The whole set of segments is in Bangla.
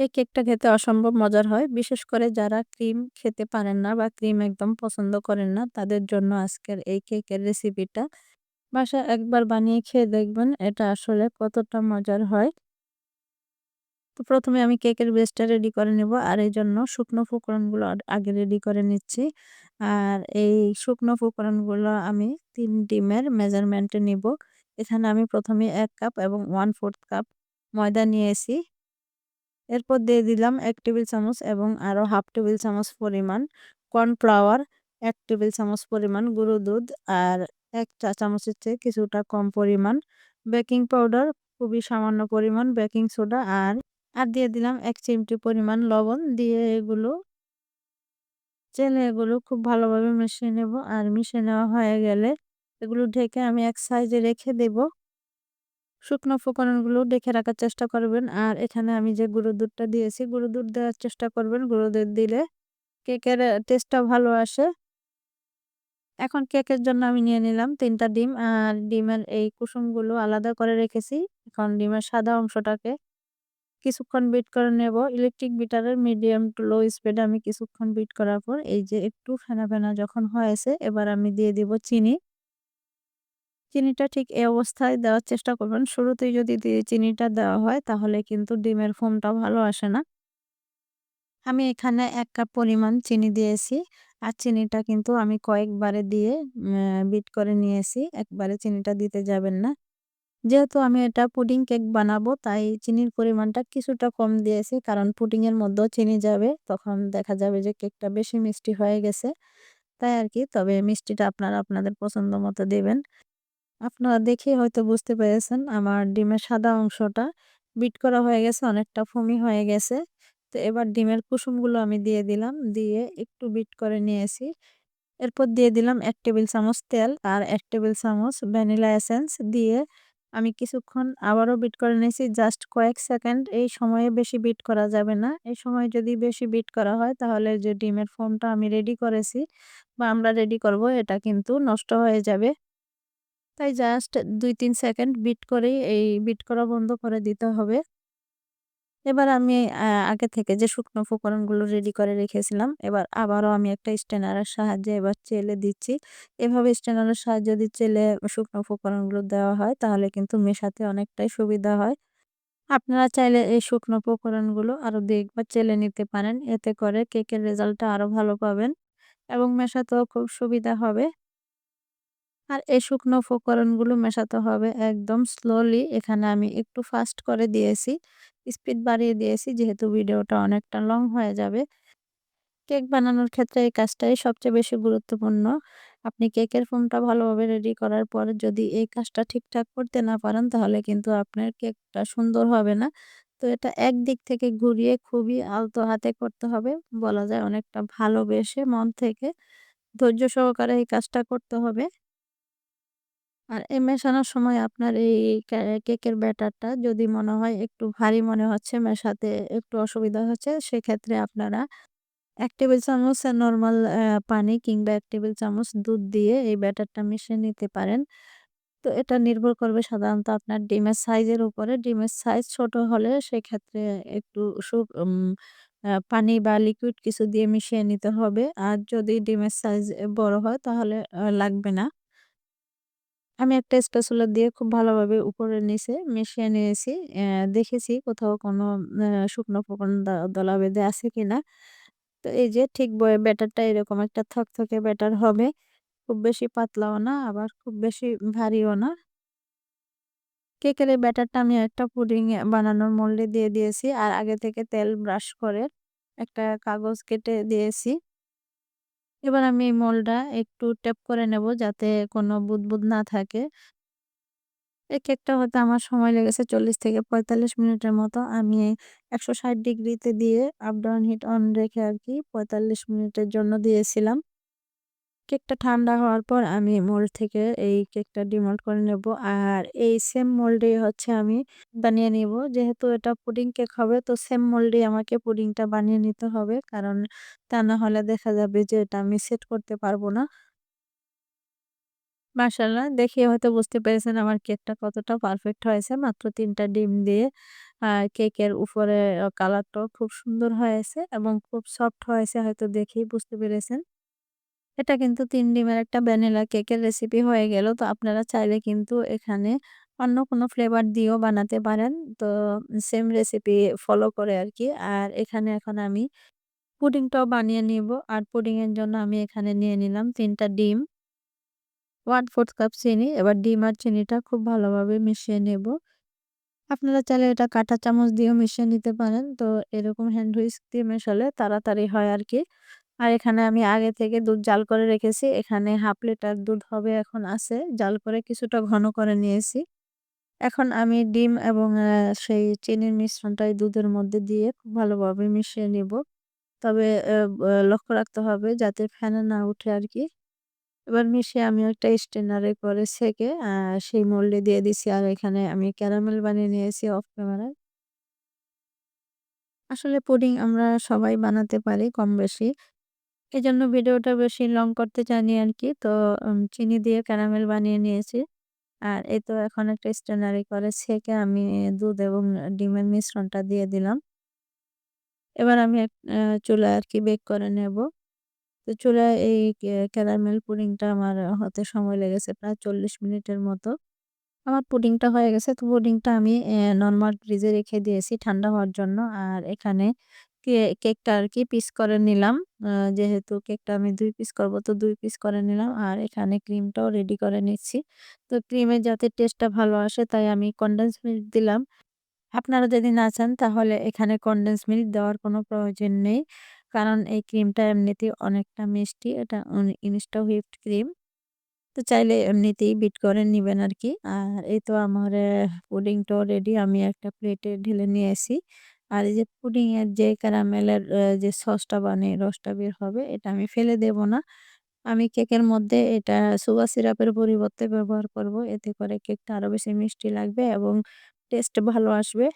এই কেকটা খেতে অসম্ভব মজার হয়। বিশেষ করে যারা ক্রিম খেতে পারেন না বা ক্রিম একদম পছন্দ করেন না, তাদের জন্য আজকের এই কেকের রেসিপিটা। বাসায় একবার বানিয়ে খেয়ে দেখবেন, এটা আসলে কতটা মজার হয়। তো প্রথমে আমি কেকের বেসটা রেডি করে নেব, আর এই জন্য শুকনো উপকরণগুলো আগে রেডি করে নিচ্ছি আর এই শুকনো উপকরণগুলো আমি তিন ডিমের মেজারমেন্টে নিব এখানে আমি প্রথমে এক কাপ এবং ওয়ান ফোর্থ কাপ ময়দা নিয়েছি এরপর দিয়ে দিলাম এক টেবিল চামচ এবং আরও হাফ টেবিল চামচ পরিমাণ কর্নফ্লাওয়ার, এক টেবিল চামচ পরিমাণ গুঁড়ো দুধ আর এক চা চামচের চেয়ে কিছুটা কম পরিমাণ বেকিং পাউডার, খুবই সামান্য পরিমাণ বেকিং সোডা আর আর দিয়ে দিলাম এক চিমটি পরিমাণ লবণ। দিয়ে এগুলো, চেলে এগুলো খুব ভালোভাবে মিশিয়ে নেব। আর মিশিয়ে নেওয়া হয়ে গেলে এগুলো ঢেকে আমি এক সাইজে রেখে দেব। শুকনো ফোকনগুলো দেখে রাখার চেষ্টা করবেন। আর এখানে আমি যে গুঁড়ো দুধটা দিয়েছি, গুঁড়ো দুধ দেওয়ার চেষ্টা করবেন। গুঁড়ো দুধ দিলে কেকের টেস্টটা ভালো আসে। এখন কেকের জন্য আমি নিয়ে নিলাম তিনটা ডিম। আর ডিমের এই কুসুমগুলো আলাদা করে রেখেছি। এখন ডিমের সাদা অংশটাকে কিছুক্ষণ বিট করে নেব। ইলেকট্রিক বিটারের মিডিয়াম টু লো স্পিডে আমি কিছুক্ষণ বিট করার পর এই যে একটু ফেনা ফেনা যখন হয়েছে, এবার আমি দিয়ে দিব চিনি। চিনিটা ঠিক এই অবস্থায় দেওয়ার চেষ্টা করবেন। শুরুতেই যদি চিনিটা দেওয়া হয়, তাহলে কিন্তু ডিমের ফোমটা ভালো আসে না। আমি এখানে এক কাপ পরিমাণ চিনি দিয়েছি। আর চিনিটা কিন্তু আমি কয়েকবারে দিয়ে বিট করে নিয়েছি। একবারে চিনিটা দিতে যাবেন না। যেহেতু আমি এটা পুডিং কেক বানাবো, তাই চিনির পরিমাণটা কিছুটা কম দিয়েছি। কারণ পুডিংয়ের মধ্যেও চিনি যাবে, তখন দেখা যাবে যে কেকটা বেশি মিষ্টি হয়ে গেছে। তাই আর কি, তবে মিষ্টিটা আপনারা আপনাদের পছন্দ মতো দেবেন। আপনারা দেখে হয়তো বুঝতে পেরেছেন, আমার ডিমের সাদা অংশটা বিট করা হয়ে গেছে, অনেকটা ফমি হয়ে গেছে। তো এবার ডিমের কুসুমগুলো আমি দিয়ে দিলাম, দিয়ে একটু বিট করে নিয়েছি। এরপর দিয়ে দিলাম এক টেবিল চামচ তেল আর এক টেবিল চামচ ভ্যানিলা এসেন্স দিয়ে আমি কিছুক্ষণ আবারও বিট করে নিয়েছি। জাস্ট কয়েক সেকেন্ড, এই সময়ে বেশি বিট করা যাবে না। এই সময় যদি বেশি বিট করা হয়, তাহলে যে ডিমের ফোমটা আমি রেডি করেছি বা আমরা রেডি করব, এটা কিন্তু নষ্ট হয়ে যাবে। তাই জাস্ট দুই তিন সেকেন্ড বিট করেই এই বিট করা বন্ধ করে দিতে হবে। এবার আমি আগে থেকে যে শুকনো উপকরণগুলো রেডি করে রেখেছিলাম, এবার আবারও আমি একটা স্ট্যানারের সাহায্যে এবার চেলে দিচ্ছি। এভাবে স্ট্যানারের সাহায্যে যদি চেলে শুকনো উপকরণগুলো দেওয়া হয়, তাহলে কিন্তু মেশাতে অনেকটাই সুবিধা হয়। আপনারা চাইলে এই শুকনো উপকরণগুলো আরও দু একবার চেলে নিতে পারেন, এতে করে কেকের রেজাল্টটা আরও ভালো পাবেন এবং মেশাতেও খুব সুবিধা হবে। আর এই শুকনো উপকরণগুলো মেশাতে হবে একদম স্লোলি এখানে আমি একটু ফাস্ট করে দিয়েছি স্পিড বাড়িয়ে দিয়েছি, যেহেতু ভিডিওটা অনেকটা লং হয়ে যাবে। কেক বানানোর ক্ষেত্রে এই কাজটাই সবচেয়ে বেশি গুরুত্বপূর্ণ। আপনি কেকের ফোমটা ভালোভাবে রেডি করার পর যদি এই কাজটা ঠিকঠাক করতে না পারেন, তাহলে কিন্তু আপনার কেকটা সুন্দর হবে না। তো এটা একদিক থেকে ঘুরিয়ে খুবই আলতো হাতে করতে হবে, বলা যায় অনেকটা ভালোবেসে মন থেকে। ধৈর্য সহকারে এই কাজটা করতে হবে। আর এই মেশানোর সময় আপনার এই কেকের ব্যাটারটা যদি মনে হয় একটু ভারী মনে হচ্ছে, মেশাতে একটু অসুবিধা হচ্ছে, সেক্ষেত্রে আপনারা এক টেবিল চামচ নর্মাল পানি কিংবা এক টেবিল চামচ দুধ দিয়ে এই ব্যাটারটা মিশিয়ে নিতে পারেন। তো এটা নির্ভর করবে সাধারণত আপনার ডিমের সাইজের উপরে। ডিমের সাইজ ছোট হলে সেক্ষেত্রে একটু পানি বা লিকুইড কিছু দিয়ে মিশিয়ে নিতে হবে। আর যদি ডিমের সাইজ বড় হয় তাহলে লাগবে না। আমি একটা স্প্যাচুলা দিয়ে খুব ভালোভাবে উপরে নিচে মিশিয়ে নিয়েছি। দেখেছি কোথাও কোনো শুকনো উপকরণ দলা বেঁধে আছে কিনা। তো এই যে ঠিক বয়ে ব্যাটারটা এরকম একটা থকথকে ব্যাটার হবে। খুব বেশি পাতলাও না, আবার খুব বেশি ভারীও না। কেকের এই ব্যাটারটা আমি একটা পুডিং বানানোর মোল্ডে দিয়ে দিয়েছি। আর আগে থেকে তেল ব্রাশ করে একটা কাগজ কেটে দিয়েছি। এবার আমি এই মোলটা একটু ট্যাপ করে নেব যাতে কোনো বুদবুদ না থাকে। এক একটা হতে আমার সময় লেগেছে চল্লিশ থেকে পঁয়তাল্লিশ মিনিটের মতো। আমি একশো ষাট ডিগ্রিতে দিয়ে আপ ডাউন হিট অন রেখে আর কি পঁয়তাল্লিশ মিনিটের জন্য দিয়েছিলাম। কেকটা ঠান্ডা হওয়ার পর আমি মোল্ড থেকে এই কেকটা ডিমোল্ড করে নেব আর এই সেম মোল্ডে হচ্ছে আমি বানিয়ে নিব যেহেতু এটা পুডিং কেক হবে, তো সেম মোল্ডে আমাকে পুডিংটা বানিয়ে নিতে হবে কারণ তা না হলে দেখা যাবে যে এটা আমি সেট করতে পারব না মাশাআল্লাহ, দেখে হয়তো বুঝতে পেরেছেন আমার কেকটা কতটা পারফেক্ট হয়েছে। মাত্র ৩ টা ডিম দিয়ে, আ, কেকের উপরে কালারটাও খুব সুন্দর হয়েছে এবং খুব সফট হয়েছে, হয়তো দেখেই বুঝতে পেরেছেন। এটা কিন্তু তিন ডিমের একটা ভ্যানিলা কেকের রেসিপি হয়ে গেল। তো আপনারা চাইলে কিন্তু এখানে অন্য কোনো ফ্লেভার দিয়েও বানাতে পারেন। তো সেম রেসিপি ফলো করে আর কি আর এখানে এখন আমি পুডিংটাও বানিয়ে নিব। আর পুডিং এর জন্য আমি এখানে নিয়ে নিলাম তিনটা ডিম। 1/4 কাপ চিনি। এবার ডিম আর চিনিটা খুব ভালোভাবে মিশিয়ে নেব। আপনারা চাইলে এটা কাঁটা চামচ দিয়েও মিশিয়ে নিতে পারেন। তো এরকম হ্যান্ড হুইস্ক দিয়ে মেশালে তাড়াতাড়ি হয় আরকি। আর এখানে আমি আগে থেকে দুধ জাল করে রেখেছি। এখানে 1/2 লিটার দুধ হবে এখন আছে। জাল করে কিছুটা ঘন করে নিয়েছি। এখন আমি ডিম এবং সেই চিনির মিশ্রণটা এই দুধের মধ্যে দিয়ে খুব ভালোভাবে মিশিয়ে নিব। তবে লক্ষ্য রাখতে হবে যাতে ফেনা না উঠে আর কি এবার মিশিয়ে আমি একটা স্ট্রেনারে করে ছেঁকে সেই মোল্ডে দিয়ে দিছি। আর এখানে আমি ক্যারামেল বানিয়ে নিয়েছি অফ ক্যামেরায়। আসলে পুডিং আমরা সবাই বানাতে পারি কম-বেশি। এজন্য ভিডিওটা বেশি লং করতে চাইনি আর কি তো চিনি দিয়ে ক্যারামেল বানিয়ে নিয়েছি। আর এই তো এখন একটা স্ট্রেনারে করে ছেঁকে আমি দুধ এবং ডিমের মিশ্রণটা দিয়ে দিলাম। এবার আমি এক, আ চুলায় আরকি বেক করে নেব। তো চুলায় এই ক্যারামেল পুডিংটা আমার হতে সময় লেগেছে প্রায় ৪০ মিনিটের মতো। আমার পুডিংটা হয়ে গেছে। তো পুডিংটা আমি নর্মাল ফ্রিজে রেখে দিয়েছি ঠান্ডা হওয়ার জন্য। আর এখানে কে, কেকটা আরকি পিস করে নিলাম। যেহেতু কেকটা আমি দুই পিস করব, তো দুই পিস করে নিলাম। আর এখানে ক্রিমটাও রেডি করে নিচ্ছি। তো ক্রিমের যাতে টেস্টটা ভালো আসে, তাই আমি কন্ডেন্স মিল্ক দিলাম। আপনারা যদি না চান, তাহলে এখানে কনডেন্স মিল্ক দেওয়ার কোনো প্রয়োজন নেই। কারণ এই ক্রিমটা এমনিতেই অনেকটা মিষ্টি। এটা ইনস্টা হুইপড ক্রিম। তো চাইলে এমনিতেই বিট করে নেবেন আর কি আর এই তো আমার পুডিংটাও রেডি। আমি একটা প্লেটে ঢেলে নিয়েছি। আর এই যে পুডিং এর যে ক্যারামেলের যে সসটা বানিয়ে রসটা বের হবে, এটা আমি ফেলে দেব না। আমি কেকের মধ্যে এটা সুগার সিরাপের পরিবর্তে ব্যবহার করব। এতে করে কেকটা আরও বেশি মিষ্টি লাগবে এবং টেস্ট ভালো আসবে।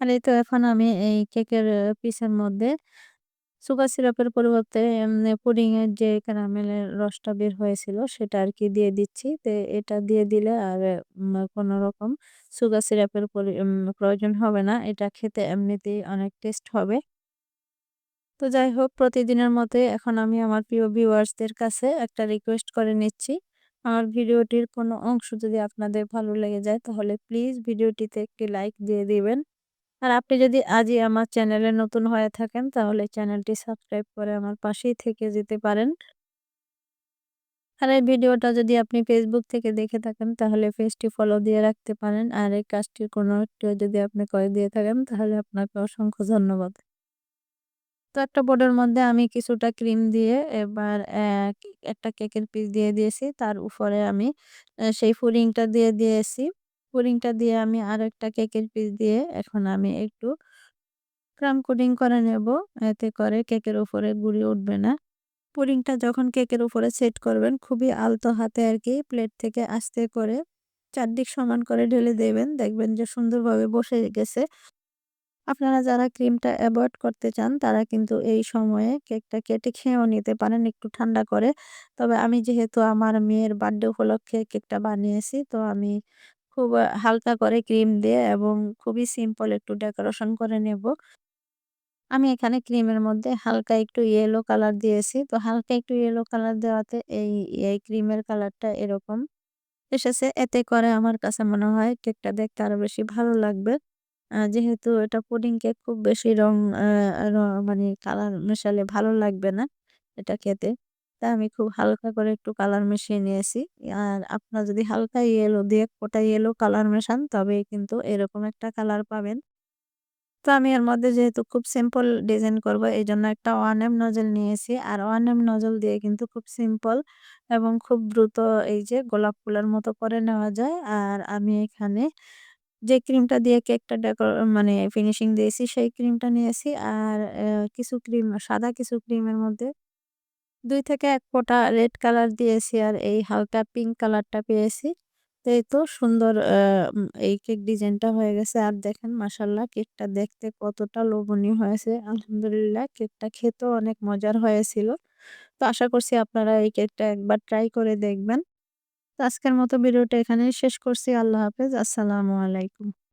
আর এই তো এখন আমি এই কেকের পিসের মধ্যে সুগার সিরাপের পরিবর্তে এমনি পুডিং এর যে ক্যারামেলের রসটা বের হয়েছিল, সেটা আর কি দিয়ে দিচ্ছি। তো এটা দিয়ে দিলে আর, উম কোনরকম সুগার সিরাপের পরি প্রয়োজন হবে না। এটা খেতে এমনিতেই অনেক টেস্ট হবে। তো যাই হোক, প্রতিদিনের মতোই এখন আমি আমার প্রিয় ভিউয়ার্সদের কাছে একটা রিকোয়েস্ট করে নিচ্ছি। আমার ভিডিওটির কোনো অংশ যদি আপনাদের ভালো লেগে যায়, তাহলে প্লিজ ভিডিওটিতে একটি লাইক দিয়ে দিবেন। আর আপনি যদি আজই আমার চ্যানেলে নতুন হয়ে থাকেন, তাহলে চ্যানেলটি সাবস্ক্রাইব করে আমার পাশেই থেকে যেতে পারেন। আর এই ভিডিওটা যদি আপনি ফেসবুক থেকে দেখে থাকেন, তাহলে পেজটি ফলো দিয়ে রাখতে পারেন। আর এই কাজটির কোনো যদি আপনি করে দিয়ে থাকেন, তাহলে আপনাকে অসংখ্য ধন্যবাদ। তো একটা বোর্ডের মধ্যে আমি কিছুটা ক্রিম দিয়ে এবার একটা কেকের পিস দিয়ে দিয়েছি। তার উপরে আমি সেই পুডিংটা দিয়ে দিয়েছি। পুডিংটা দিয়ে আমি আর একটা কেকের পিস দিয়ে এখন আমি একটু ক্রাম কোটিং করে নেব। এতে করে কেকের উপরে গুঁড়ি উঠবে না। পুডিংটা যখন কেকের উপরে সেট করবেন, খুবই আলতো হাতে আর কি প্লেট থেকে আস্তে করে চারদিক সমান করে ঢেলে দেবেন। দেখবেন যে সুন্দরভাবে বসে গেছে। আপনারা যারা ক্রিমটা অ্যাভয়েড করতে চান, তারা কিন্তু এই সময়ে কেকটা কেটে খেয়েও নিতে পারেন একটু ঠান্ডা করে। তবে আমি যেহেতু আমার মেয়ের বার্থডে উপলক্ষে কেকটা বানিয়েছি, তো আমি খুব হালকা করে ক্রিম দিয়ে এবং খুবই সিম্পল একটু ডেকোরেশন করে নেব। আমি এখানে ক্রিমের মধ্যে হালকা একটু ইয়েলো কালার দিয়েছি। তো হালকা একটু ইয়েলো কালার দেওয়াতে এই, এই ক্রিমের কালারটা এরকম এসেছে। এতে করে আমার কাছে মনে হয় কেকটা দেখতে আরও বেশি ভালো লাগবে। যেহেতু এটা পুডিং কেক খুব বেশি র মানে কালার মেশালে ভালো লাগবে না এটা খেতে। তাই আমি খুব হালকা করে একটু কালার মিশিয়ে নিয়েছি। আর আপনারা যদি হালকা ইয়েলো দিয়ে ফোঁটা ইয়েলো কালার মেশান, তবেই কিন্তু এরকম একটা কালার পাবেন। তো আমি এর মধ্যে যেহেতু খুব সিম্পল ডিজাইন করব এই জন্য একটা 1M নজল নিয়েছি। আর 1M নজল দিয়ে কিন্তু খুব সিম্পল এবং খুব দ্রুত এই যে গোলাপ ফুলের মতো করে নেওয়া যায়। আর আমি এখানে যে ক্রিমটা দিয়ে কেকটা ডেকো মানে ফিনিশিং দিয়েছি, সেই ক্রিমটা নিয়েছি। আর কিছু ক্রিম সাদা কিছু ক্রিমের মধ্যে ২ থেকে এক ফোঁটা রেড কালার দিয়েছি আর এই হালকা পিঙ্ক কালারটা পেয়েছি। তো এই তো সুন্দর এই কেক ডিজাইনটা হয়ে গেছে। আর দেখেন মাশাআল্লাহ কেকটা দেখতে কতটা লোভনীয় হয়েছে। আলহামদুলিল্লাহ কেকটা খেতেও অনেক মজার হয়েছিল। তো আশা করছি আপনারা এই কেকটা একবার ট্রাই করে দেখবেন। তো আজকের মতো ভিডিওটা এখানেই শেষ করছি। আল্লাহ হাফেজ। আসসালামু আলাইকুম।